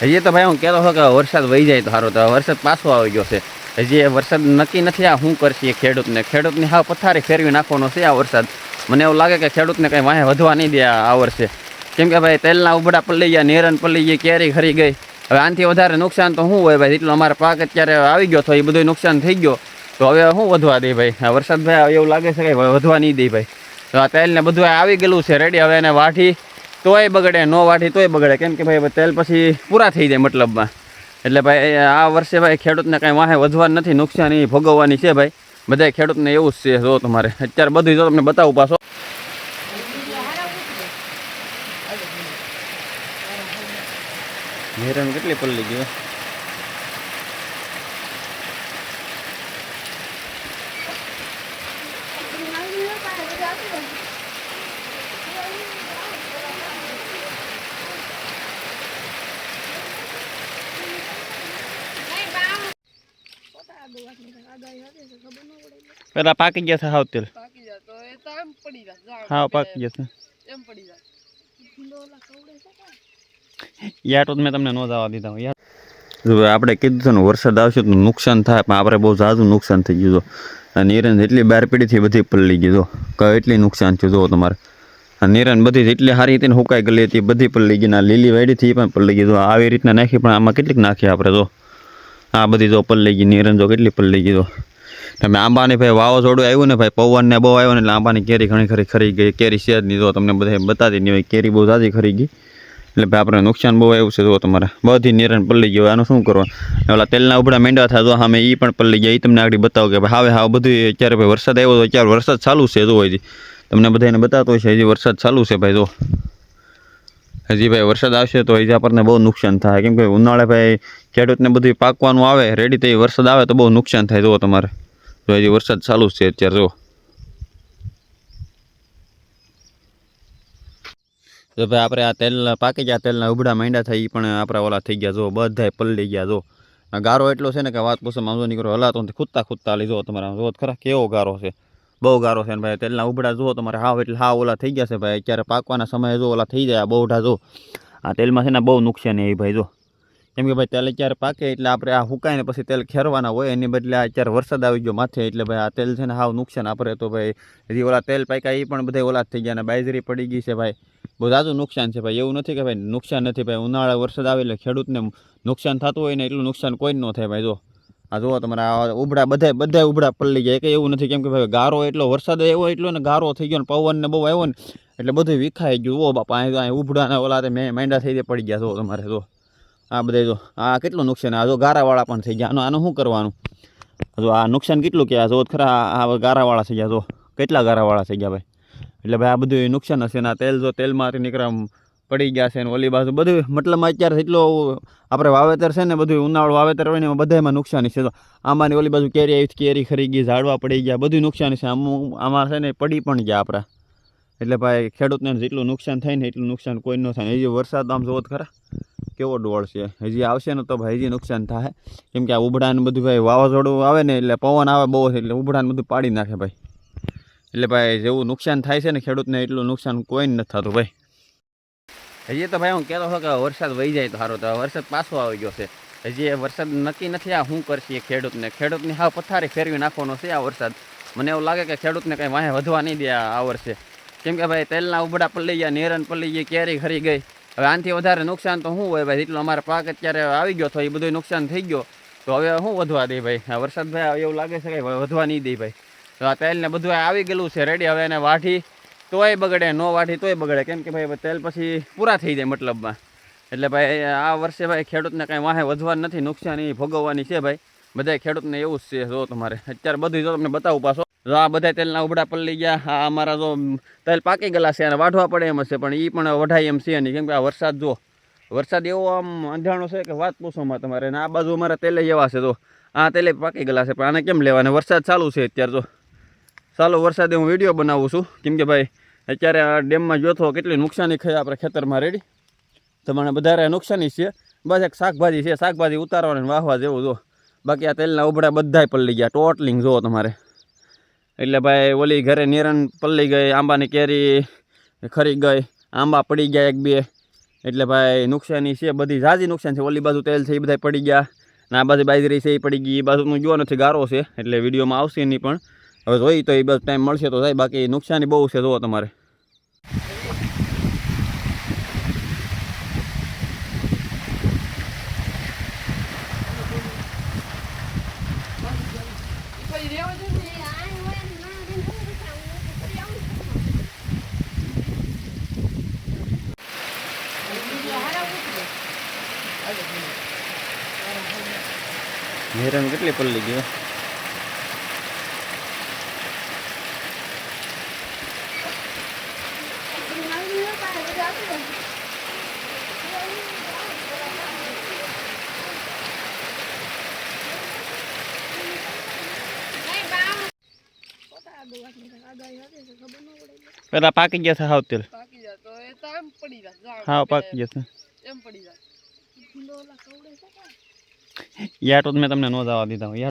હજી તો ભાઈ હું કહેતો હતો કે વરસાદ વહી જાય તો સારો તો વરસાદ પાછો આવી ગયો છે. હજી વરસાદ નક્કી નથી, આ શું કરશે ખેડૂતને. ખેડૂતની હા પથારી ફેરવી નાખવાનો છે આ વરસાદ. મને એવું લાગે કે ખેડૂતને કંઈ વાંહે વધવા નહીં દે આ વર્ષે. કેમ કે ભાઈ તેલના ઉબડા પલ્લી ગયા નેરન પલ્લી ગઈ, કેરી ખરી ગઈ. હવે આનાથી વધારે નુકસાન તો શું હોય ભાઈ? એટલો અમારો પાક અત્યારે આવી ગયો તો એ બધું નુકસાન થઈ ગયો. તો હવે શું વધવા દે ભાઈ? આ વરસાદ ભાઈ એવું લાગે છે કે વધવા નહીં દે ભાઈ. તો આ તેલને બધું આવી ગયેલું છે, રેડી. હવે એને વાઢી તોય બગડે, નો વાઢી તોય બગડે. કેમ કે ભાઈ તેલ પછી પૂરા થઈ જાય મતલબમાં. એટલે ભાઈ આ વર્ષે ભાઈ ખેડૂતને કાંઈ વાહે વધવાનું નથી, નુકસાન ભોગવવાની છે ભાઈ. બધા ખેડૂતને એવું જ છે, જો તમારે. અત્યારે બધું જો તમને બતાવું પાછો. હેરાન કેટલી પલ્લી ગઈ પેલા પાકી ગયા છે હાવ તેલ. પાકી જાય તો એ તો એમ પડી જાય ઝાડ પાકી ગયા છે. એમ પડી જાય. યાર તો મેં તમને ન જવા દીધા યાર. જો આપણે કીધું હતું ને વરસાદ આવશે તો નુકસાન થાય પણ આપણે બહુ ઝાઝું નુકસાન થઈ ગયું અને નીરન એટલી બાર પીડીથી બધી પલળી ગઈ તો કે એટલી નુકસાન થયું જુઓ તમારે. નીરન બધી એટલી સારી હતી ને હુકાઈ ગયેલી હતી બધી પલળી ગઈ ને લીલી વાડીથી પણ પલળી ગઈ તો આવી રીતના નાખી પણ આમાં કેટલીક નાખી આપણે તો આ બધી જો પલળી ગઈ, નિરંજ જો કેટલી પલળી ગઈ તો. તમે આંબાની ભાઈ વાવાઝોડું આવ્યું ને ભાઈ પવન ને બહુ આવ્યો ને એટલે આંબાની કેરી ઘણી ખરી ખરી ગઈ, કેરી છે જ નહીં જો તમને બધા બતાવી નહીં હોય, કેરી બહુ ઝાઝી ખરી ગઈ. એટલે ભાઈ આપણે નુકસાન બહુ આવ્યું છે જો તમારે બધી નિરણ પલ્લી ગયો આનું શું કરવાનું? ઓલા તેલના ઉભડા મેંડા થાય તો સામે એ પણ પલ્લી ગયા એ તમને આગળ બતાવો કે ભાઈ, હવે હા બધું અત્યારે ભાઈ વરસાદ આવ્યો તો અત્યારે વરસાદ ચાલુ છે જો હજી. તમને બધાને બતાવતો હોય છે હજી વરસાદ ચાલુ છે ભાઈ જો. હજી ભાઈ વરસાદ આવશે તો હજી આપણને બહુ નુકસાન થાય. કેમ કે ઉનાળે ભાઈ ખેડૂતને બધું પાકવાનું આવે રેડી થઈ વરસાદ આવે તો બહુ નુકસાન થાય. જુઓ તમારે. જો હજી વરસાદ ચાલુ છે અત્યારે જો જો ભાઈ આપણે આ તેલ પાકી ગયા તેલના ઉબડા માંડ્યા થાય એ પણ આપણા ઓલા થઈ ગયા જો બધા પલળી ગયા જો ગારો એટલો છે ને કે વાત પૂછો આમ જો નીકળો હલાતો ખૂદતા ખૂદતા લીધો તમારે. જો ખરા, કેવો ગારો છે. બહુ ગારો છે ને ભાઈ. તેલના ઉબડા જુઓ તમારે હાવ એટલે હાવ ઓલા થઈ ગયા છે ભાઈ. અત્યારે પાકવાના સમયે જો ઓલા થઈ જાય બહુ ઢા જો. આ તેલમાં છે ને બહુ નુકસાન એ ભાઈ જો. કેમ કે ભાઈ તેલ અત્યારે પાકે એટલે આપણે આ હુકાઈને પછી તેલ ખેરવાના હોય એની બદલે અત્યારે વરસાદ આવી ગયો માથે એટલે ભાઈ આ તેલ છે ને હાવ નુકસાન આપણે તો ભાઈ. હજી ઓલા તેલ પાક્યા એ પણ બધા ઓલા થઈ ગયા ને બાજરી પડી ગઈ છે ભાઈ. બહુ ઝાઝું નુકસાન છે ભાઈ. એવું નથી કે ભાઈ નુકસાન નથી ભાઈ. ઉનાળા વરસાદ આવે એટલે ખેડૂતને નુકસાન થતું હોય ને એટલું નુકસાન કોઈ ન થાય ભાઈ જો. આ જુઓ તમારા ઉબડા બધા બધા ઉબડા પલળી ગયા. કંઈ એવું નથી કેમ કે ભાઈ ગારો એટલો વરસાદ એવો એટલો ને ગારો થઈ ગયો ને પવન ને બહુ આવ્યો ને એટલે બધું વિખાઈ ગયું. ઓ બાપા, અહીં અહીં ઉબડા ને ઓલા મેં માંડા થઈ જાય પડી ગયા જો તમારે જો આ બધા જો, આ કેટલું નુકસાન? આ જો ગારાવાળા પણ થઈ ગયા. આનું આનું શું કરવાનું? જો આ નુકસાન કેટલું કે જો ખરા, આ ગારાવાળા થઈ ગયા જો કેટલા ગારાવાળા થઈ ગયા ભાઈ? એટલે ભાઈ આ બધું નુકસાન હશે ને આ તેલ જો તેલમાંથી નીકળ્યા પડી ગયા છે ને ઓલી બાજુ બધું મતલબમાં અત્યારે એટલો આપણે વાવેતર છે ને બધું ઉનાળું વાવેતર હોય ને એમાં બધામાં નુકસાની છે. તો આમાંની ઓલી બાજુ કેરી આવી કેરી ખરી ગઈ, ઝાડવા પડી ગયા બધું નુકસાની છે. આમ આમાં છે ને પડી પણ ગયા આપણા. એટલે ભાઈ ખેડૂતને જેટલું નુકસાન થાય ને એટલું નુકસાન કોઈ ન થાય. હજી વરસાદ આમ જોવો ખરા. કેવો ડોળ છે. હજી આવશે ને તો ભાઈ હજી નુકસાન થાય. કેમ કે આ ઉભડાને બધું ભાઈ વાવાઝોડું આવે ને એટલે પવન આવે બહુ એટલે ઉભડાને બધું પાડી નાખે ભાઈ. એટલે ભાઈ જેવું નુકસાન થાય છે ને ખેડૂતને એટલું નુકસાન કોઈ નથી થતું ભાઈ. હજી તો ભાઈ હું કહેતો હતો કે વરસાદ વહી જાય તો સારો તો વરસાદ પાછો આવી ગયો છે. હજી વરસાદ નક્કી નથી, આ શું કરશે ખેડૂતને? ખેડૂતને હાવ પથારી ફેરવી નાખવાનો છે આ વરસાદ. મને એવું લાગે કે ખેડૂતને કંઈ વાંહે વધવા નહીં દે આ વર્ષે. કેમ કે ભાઈ તેલના ઉબડા પલ્લી ગયા નેરન પલ્લી ગઈ કેરી ખરી ગઈ. હવે આનાથી વધારે નુકસાન તો શું હોય ભાઈ? એટલો અમારો પાક અત્યારે આવી ગયો તો એ બધું નુકસાન થઈ ગયો. તો હવે શું વધવા દે ભાઈ? આ વરસાદ ભાઈ એવું લાગે છે કે વધવા નહીં દે ભાઈ. તો આ તેલને બધું આવી ગયેલું છે, રેડી. હવે એને વાઢી તોય બગડે, નો વાઢી તોય બગડે. કેમ કે ભાઈ તેલ પછી પૂરા થઈ જાય મતલબમાં. એટલે ભાઈ, આ વર્ષે ભાઈ ખેડૂતને કાંઈ વાહે વધવા નથી, નુકસાન ભોગવવાની છે ભાઈ. બધા ખેડૂતને એવું જ છે, જો તમારે. અત્યારે બધું જો તમને બતાવું પાછો. જો આ બધા તેલના ઉબડા પલ્લી ગયા, આ અમારા જો તેલ પાકી ગયેલા છે અને વાઢવા પડે એમ હશે પણ એ પણ વઢાય એમ છે નહીં. કેમ કે આ વરસાદ જો, વરસાદ એવો આમ અંધાણો છે કે વાત પૂછોમાં તમારે. અને આ બાજુ અમારા તેલે એવા છે તો આ તેલે પાકી ગયેલા છે, પણ આને કેમ લેવાને? વરસાદ ચાલુ છે અત્યારે તો ચાલો વરસાદે હું વીડિયો બનાવું છું. કેમ કે ભાઈ અત્યારે આ ડેમમાં જોતો કેટલી નુકસાની થઈ આપણે ખેતરમાં રેડી તમારે વધારે નુકસાની છે. બસ એક શાકભાજી છે, શાકભાજી ઉતારવાની વાહવા જેવું જો. બાકી આ તેલના ઉબડા બધાય પલ્લી ગયા, ટોટલિંગ જુઓ તમારે. એટલે ભાઈ, ઓલી ઘરે નિરણ પલ્લી ગઈ, આંબાની કેરી ખરી ગઈ, આંબા પડી ગયા એક બે. એટલે ભાઈ, નુકસાની છે, બધી ઝાઝી નુકસાન છે. ઓલી બાજુ તેલ છે, એ બધા પડી ગયા. ને આ બાજુ બાજરી છે, એ પડી ગઈ. એ બાજુનું જોવા નથી, ગારો છે. એટલે વિડીયોમાં આવશે નહીં પણ. હવે જોઈ તો એ બસ ટાઈમ મળશે તો થાય, બાકી નુકસાની બહુ છે જુઓ તમારે. હેરાન કેટલી પલ્લી ગઈ પેલા પાકી ગયા છે હાવ તેલ. પાકી જાય તો એ તો એમ પડી જાય જાણ હાવ પાકી ગયા છે. એમ પડી જાય. યાર તો મેં તમને નો જવા દીધા યાર